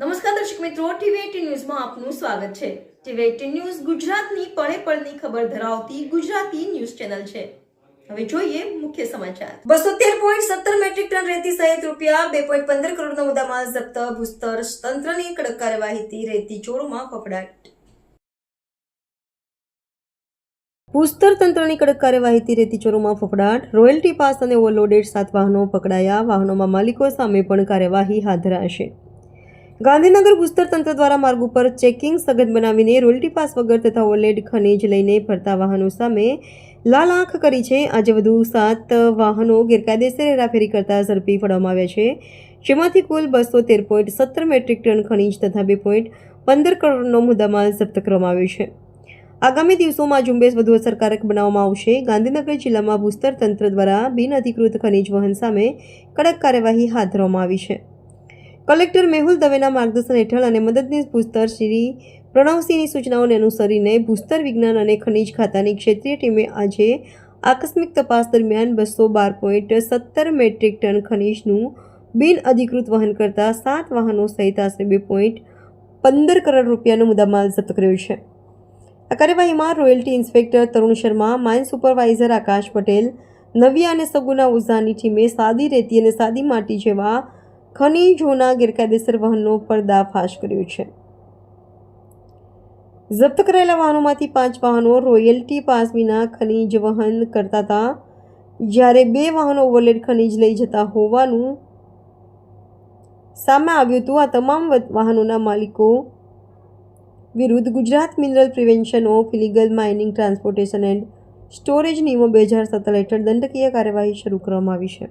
નમસ્કાર દર્શક મિત્રો ટીવી ન્યૂઝમાં આપનું સ્વાગત છે. ટીવી એટીન ન્યૂઝ ગુજરાતની પળે પળની ખબર ધરાવતી ગુજરાતી ન્યૂઝ ચેનલ છે. હવે જોઈએ મુખ્ય સમાચાર. બસો તેર પોઈન્ટ સત્તર મેટ્રિક ટન રેતી સહિત રૂપિયા, બે પોઈન્ટ પંદર કરોડનો મુદ્દામાલ જપ્ત, ભૂસ્તર તંત્રની કડક કાર્યવાહીથી રેતી ચોરોમાં ફફડાટ. ભૂસ્તર તંત્રની કડક કાર્યવાહીથી રેતી ચોરોમાં ફફડાટ. રોયલ્ટી પાસ અને ઓવરલોડેડ સાત વાહનો પકડાયા. વાહનોમાં માલિકો સામે પણ કાર્યવાહી હાથ ધરાશે. ગાંધીનગર ભૂસ્તર તંત્ર દ્વારા માર્ગ ઉપર ચેકિંગ સઘન બનાવીને રોયલ્ટી પાસ વગર તથા ઓલેડ ખનીજ લઈને ફરતા વાહનો સામે લાલ આંખ કરી છે. આજે વધુ સાત વાહનો ગેરકાયદેસર હેરાફેરી કરતા ઝડપી ફડવામાં આવ્યા છે. જેમાંથી કુલ બસો તેર પોઈન્ટ સત્તર મેટ્રિક ટન ખનીજ તથા બે પોઈન્ટ પંદર કરોડનો મુદ્દામાલ જપ્ત કરવામાં આવ્યો છે. આગામી દિવસોમાં ઝુંબેશ વધુ અસરકારક બનાવવામાં આવશે. ગાંધીનગર જિલ્લામાં ભૂસ્તર તંત્ર દ્વારા બિનઅધિકૃત ખનીજ વહન સામે કડક કાર્યવાહી હાથ ધરવામાં આવી છે. કલેક્ટર મેહુલ દવેના માર્ગદર્શન હેઠળ અને મદદનીશ ભૂસ્તર શ્રી પ્રણવસિંહની સૂચનાઓને અનુસરીને ભૂસ્તર વિજ્ઞાન અને ખનિજ ખાતાની ક્ષેત્રીય ટીમે આજે આકસ્મિક તપાસ દરમિયાન બસો બાર પોઈન્ટ સત્તર મેટ્રિક ટન ખનિજનું બિનઅધિકૃત વહન કરતા સાત વાહનો સહિત આશરે બે પોઈન્ટ પંદર કરોડ રૂપિયાનો મુદ્દામાલ જપ્ત કર્યો છે. આ કાર્યવાહીમાં royalty inspector Tarun Sharma, mine supervisor Akash Patel, Naviya અને સગુના ઓઝાની ટીમે સાદી રેતી અને સાદી માટી જેવા ખનીજોના ગેરકાયદેસર વહનનો પર્દાફાશ કર્યો છે. જપ્ત કરાયેલા વાહનોમાંથી પાંચ વાહનો રોયલ્ટી પાસ વિના ખનીજ વહન કરતા હતા. જ્યારે બે વાહનો ઓવરલેડ ખનીજ લઈ જતા હોવાનું સામે આવ્યું હતું, આ તમામ વાહનોના માલિકો વિરુદ્ધ Gujarat mineral prevention of illegal mining transportation and storage નિયમો બે હજાર સત્તર હેઠળ દંડકીય કાર્યવાહી શરૂ કરવામાં આવી છે.